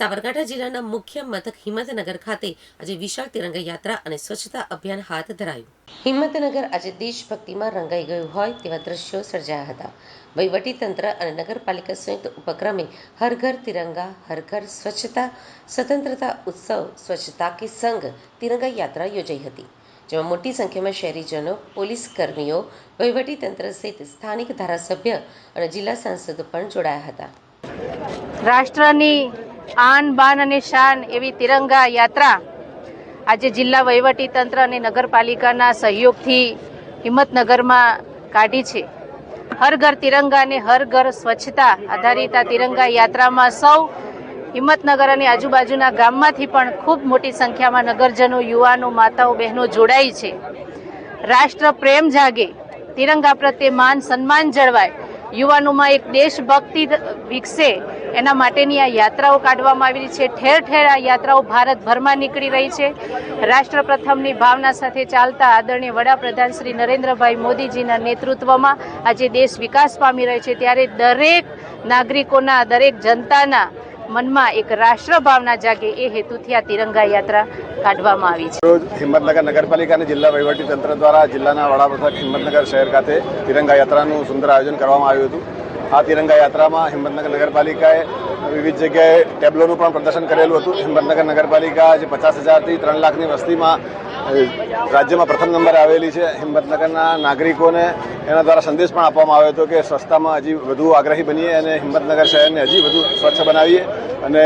સાબરકાંઠા જિલ્લાના મુખ્ય મથક હિંમતનગર ખાતે આજે વિશાળ તિરંગા યાત્રા અને સ્વચ્છતા અભિયાન હાથ ધરાયું. હિંમતનગર આજે દેશભક્તિમાં રંગાઈ ગયું હોય તેવા દ્રશ્યો સર્જાયા હતા. વહીવટીતંત્ર અને નગરપાલિકા સંયુક્ત ઉપક્રમે હર ઘર તિરંગા હર ઘર સ્વચ્છતા સ્વતંત્રતા ઉત્સવ સ્વચ્છતા કે સંઘ તિરંગા યાત્રા યોજાઈ હતી જેમાં મોટી સંખ્યામાં શહેરીજનો પોલીસ કર્મીઓ વહીવટીતંત્ર સહિત સ્થાનિક ધારાસભ્ય અને જિલ્લા સાંસદો પણ જોડાયા હતા. રાષ્ટ્રની આન, બાન અને શાન એવી તિરંગા યાત્રા આજે જિલ્લા વહીવટી તંત્ર અને નગરપાલિકાના સહયોગથી હિંમતનગરમાં કાઢી છે. હર ઘર તિરંગા અને હર ઘર સ્વચ્છતા આધારિત આ તિરંગા યાત્રામાં સૌ હિંમતનગર અને આજુબાજુના ગામમાંથી પણ ખૂબ મોટી સંખ્યામાં નગરજનો, યુવાનો, માતાઓ, બહેનો જોડાઈ છે. રાષ્ટ્ર પ્રેમ જાગે, તિરંગા પ્રત્યે માન સન્માન જળવાય, યુવાનોમાં એક દેશભક્તિ વિકસે એના માટેની આ યાત્રાઓ કાઢવામાં આવી રહી છે. ઠેર ઠેર આ યાત્રાઓ ભારતભરમાં નીકળી રહી છે. રાષ્ટ્રપ્રથમની ભાવના સાથે ચાલતા આદરણીય વડાપ્રધાન શ્રી નરેન્દ્રભાઈ મોદીજીના નેતૃત્વમાં આજે દેશ વિકાસ પામી રહ્યો છે. ત્યારે દરેક નાગરિકોના, દરેક જનતાના મનમાં એક રાષ્ટ્ર ભાવના જાગે. એ હેતુથી આ તિરંગા યાત્રા કાઢવામાં આવી છે. હિંમતનગર નગરપાલિકા અને જિલ્લા વહીવટી તંત્ર દ્વારા જિલ્લાના વડામથક હિંમતનગર શહેર ખાતે તિરંગા યાત્રાનું સુંદર આયોજન કરવામાં આવ્યું હતું. આ તિરંગા યાત્રામાં હિંમતનગર નગરપાલિકાએ વિવિધ જગ્યાએ ટેબ્લોનું પણ પ્રદર્શન કરેલું હતું. હિંમતનગર નગરપાલિકા જે પચાસ હજારથી ત્રણ લાખની વસ્તીમાં રાજ્યમાં પ્રથમ નંબરે આવેલી છે. હિંમતનગરના નાગરિકોને એના દ્વારા સંદેશ પણ આપવામાં આવ્યો હતો કે સ્વચ્છતામાં હજી વધુ આગ્રહી બનીએ અને હિંમતનગર શહેરને હજી વધુ સ્વચ્છ બનાવીએ અને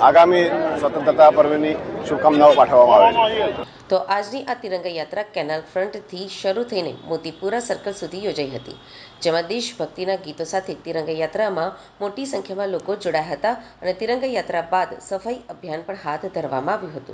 આગામી સ્વતંત્રતા પર્વની શુભકામનાઓ પાઠવવામાં આવે છે. તો આજની આ તિરંગા યાત્રા કેનાલ ફ્રન્ટથી શરૂ થઈને મોતીપુરા સર્કલ સુધી યોજાઈ હતી, જેમાં દેશભક્તિના ગીતો સાથે તિરંગા યાત્રામાં મોટી સંખ્યામાં લોકો જોડાયા હતા અને તિરંગા યાત્રા બાદ સફાઈ અભિયાન પણ હાથ ધરવામાં આવ્યું હતું.